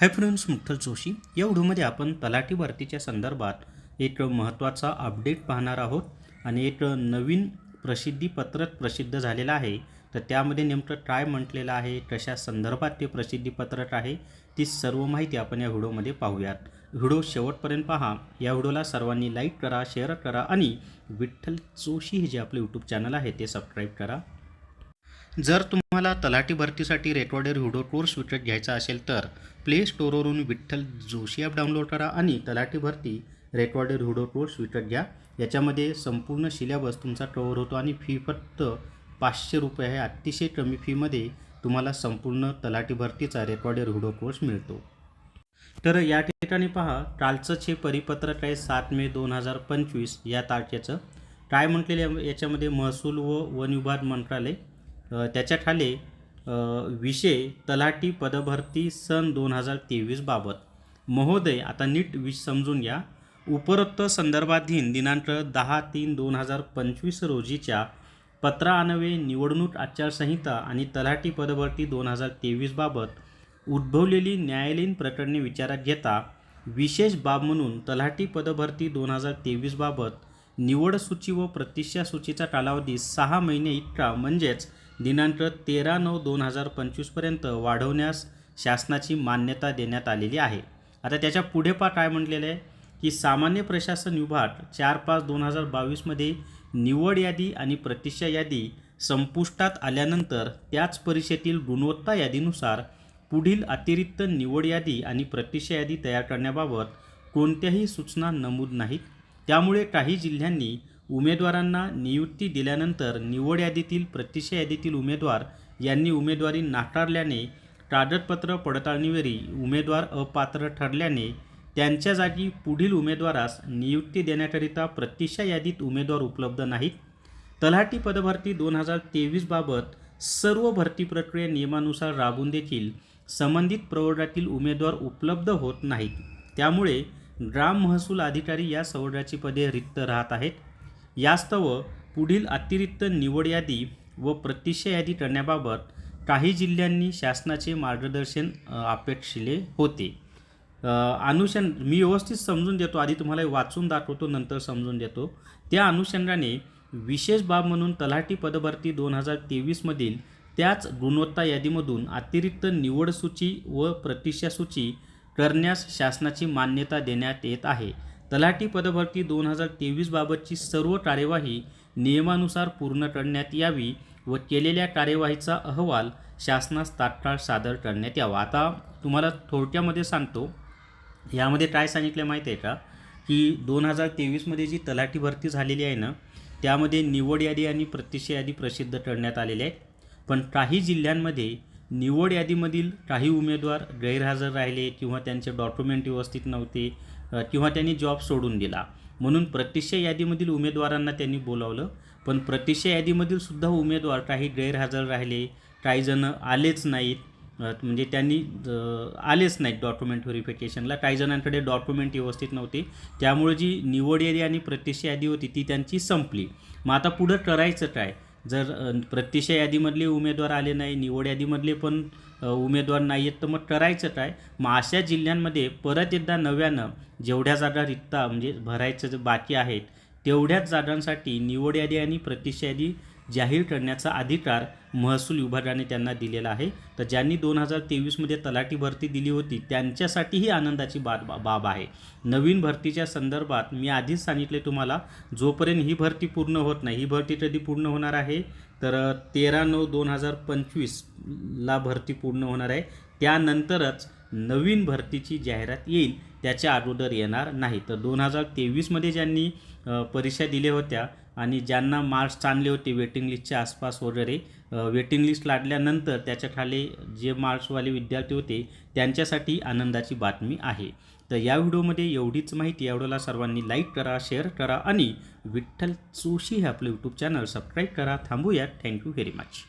Hi friends मुठ्ठल Joshi या व्हिडिओमध्ये आपण तलाठी भरतीच्या संदर्भात एक महत्त्वाचा अपडेट पाहणार आहोत आणि एक नवीन प्रसिद्धीपत्रक प्रसिद्ध झालेलं आहे. तर त्यामध्ये नेमकं काय म्हटलेलं आहे कशा संदर्भात ते प्रसिद्धीपत्रक आहे ती सर्व माहिती आपण या व्हिडिओमध्ये पाहूयात. व्हिडिओ शेवटपर्यंत पहा. या व्हिडिओला सर्वांनी लाईक करा शेअर करा आणि विठ्ठल जोशी हे जे आपले यूट्यूब चॅनल आहे ते सबस्क्राईब करा. जर तुम्हाला तलाठी भरतीसाठी रेकॉर्डेड व्हिडिओ कोर्स विकत घ्यायचा असेल तर प्ले स्टोअरवरून विठ्ठल जोशी ॲप डाउनलोड करा आणि तलाठी भरती रेकॉर्डेड व्हिडिओ कोर्स विकत घ्या. याच्यामध्ये संपूर्ण सिलेबस तुमचा कवर होतो आणि फी फक्त पाचशे रुपये आहे. अतिशय कमी फीमध्ये तुम्हाला संपूर्ण तलाठी भरतीचा रेकॉर्डेड व्हिडिओ कोर्स मिळतो. तर या ठिकाणी पहा कालचंच हे परिपत्रक आहे सात मे दोन हजार पंचवीस या तारखेचं. काय म्हटलेलं याच्यामध्ये महसूल व वन विभाग मंत्रालय त्याच्याखाली विषय तलाठी पदभरती सन दोन हजार तेवीस बाबत. महोदय आता नीट विष समजून घ्या. उपरोक्त संदर्भाधीन दिनांक दहा तीन दोन हजार पंचवीस रोजीच्या पत्रान्वये निवडणूक आचारसंहिता आणि तलाठी पदभरती दोन हजार तेवीसबाबत उद्भवलेली न्यायालयीन प्रकरणे विचारात घेता विशेष बाब म्हणून तलाठी पदभरती दोन हजार तेवीसबाबत निवड सूची व प्रतिष्ठा सूचीचा कालावधी सहा महिने इतका म्हणजेच दिनांक तेरा नऊ दोन हजार पंचवीसपर्यंत वाढवण्यास शासनाची मान्यता देण्यात आलेली आहे. आता त्याच्या पुढे पा काय म्हटलेलं आहे की सामान्य प्रशासन विभाग चार पाच दोन हजार बावीसमध्ये निवड यादी आणि प्रतिष्ठा यादी संपुष्टात आल्यानंतर त्याच परिषदेतील गुणवत्ता यादीनुसार पुढील अतिरिक्त निवड यादी आणि प्रतिष्ठा यादी तयार करण्याबाबत कोणत्याही सूचना नमूद नाहीत. त्यामुळे काही जिल्ह्यांनी उमेदवारांना नियुक्ती दिल्यानंतर निवड यादीतील प्रतिष्ठा यादीतील उमेदवार यांनी उमेदवारी नाकारल्याने कागदपत्र पडताळणीवेळी उमेदवार अपात्र ठरल्याने त्यांच्या जागी पुढील उमेदवारास नियुक्ती देण्याकरिता प्रतिष्ठा यादीत उमेदवार उपलब्ध नाहीत. तलाठी पदभरती दोन हजार तेवीसबाबत सर्व भरती प्रक्रिया नियमानुसार राबून देखील संबंधित प्रवर्गातील उमेदवार उपलब्ध होत नाहीत. त्यामुळे ग्राम महसूल अधिकारी या संवर्गाची पदे रिक्त राहत आहेत. यास्तव पुढील अतिरिक्त निवड यादी व प्रतिष्ठा यादी करण्याबाबत काही जिल्ह्यांनी शासनाचे मार्गदर्शन अपेक्षिले होते. अनुषंग मी व्यवस्थित समजून देतो. आधी तुम्हाला वाचून दाखवतो नंतर समजून देतो. त्या अनुषंगाने विशेष बाब म्हणून तलाठी पदभरती दोन हजार तेवीसमधील त्याच गुणवत्ता यादीमधून अतिरिक्त निवड सूची व प्रतिष्ठा सूची करण्यास शासनाची मान्यता देण्यात येत आहे. तलाठी पदभरती दोन हजार तेवीस बाबतची सर्व कार्यवाही नियमानुसार पूर्ण करण्यात यावी व केलेल्या कार्यवाहीचा अहवाल शासनास तात्काळ सादर करण्यात यावा. आता तुम्हाला थोडक्यामध्ये सांगतो. यामध्ये काय सांगितलं माहीत आहे का? की दोन हजार तेवीसमध्ये जी तलाठी भरती झालेली आहे ना त्यामध्ये निवड यादी आणि प्रत्यक्ष यादी प्रसिद्ध करण्यात आलेल्या आहेत. पण काही जिल्ह्यांमध्ये निवड यादीमधील काही उमेदवार गैरहजर राहिले किंवा त्यांचे डॉक्युमेंट व्यवस्थित नव्हते किंवा त्यांनी जॉब सोडून दिला. म्हणून प्रतिष्ठा यादीमधील उमेदवारांना त्यांनी बोलावलं. पण प्रतिष्ठा यादीमधील सुद्धा उमेदवार काही गैरहजर राहिले. काही जणं आलेच नाहीत. म्हणजे त्यांनी आलेच नाहीत डॉक्युमेंट व्हेरिफिकेशनला काही जणांकडे डॉक्युमेंट व्यवस्थित नव्हते. त्यामुळे जी निवड यादी आणि प्रतिष्ठा यादी होती ती त्यांची संपली. मग आता पुढं करायचं काय? जर प्रत्यक्ष यादीमधले उमेदवार आले नाही निवड यादीमधले पण उमेदवार नाही आहेत तर मग करायचं काय? मग अशा जिल्ह्यांमध्ये परत एकदा नव्यानं जेवढ्या जागा रिक्ता म्हणजे भरायचं जे बाकी आहेत तेवढ्याच जागांसाठी निवड यादी आणि प्रतिष्ठा यादी जाहीर करण्याचा अधिकार महसूल विभागाने त्यांना दिलेला आहे. तर ज्यांनी दोन हजार तेवीसमध्ये तलाठी भरती दिली होती त्यांच्यासाठीही आनंदाची बाब बाब आहे. नवीन भरतीच्या संदर्भात मी आधीच सांगितले तुम्हाला जोपर्यंत ही भरती पूर्ण होत नाही ही भरती कधी पूर्ण होणार आहे? तर तेरा नऊ दोन हजार पंचवीसला भरती पूर्ण होणार आहे. त्यानंतरच नवीन भरतीची जाहिरात येईल त्याच्या अगोदर येणार नाही. तर दोन हजार तेवीसमध्ये ज्यांनी परीक्षा दिल्या होत्या आणि ज्यांना मार्क्स चांगले होते वेटिंग लिस्टच्या आसपास वगैरे वेटिंग लिस्ट लागल्यानंतर त्याच्याखाली जे मार्क्सवाले विद्यार्थी होते त्यांच्यासाठी आनंदाची बातमी आहे. तर या व्हिडिओमध्ये एवढीच माहिती. या व्हिडिओला सर्वांनी लाईक करा शेअर करा आणि विठ्ठल जोशी हे आपलं यूट्यूब चॅनल सबस्क्राईब करा. थांबूया थँक्यू व्हेरी मच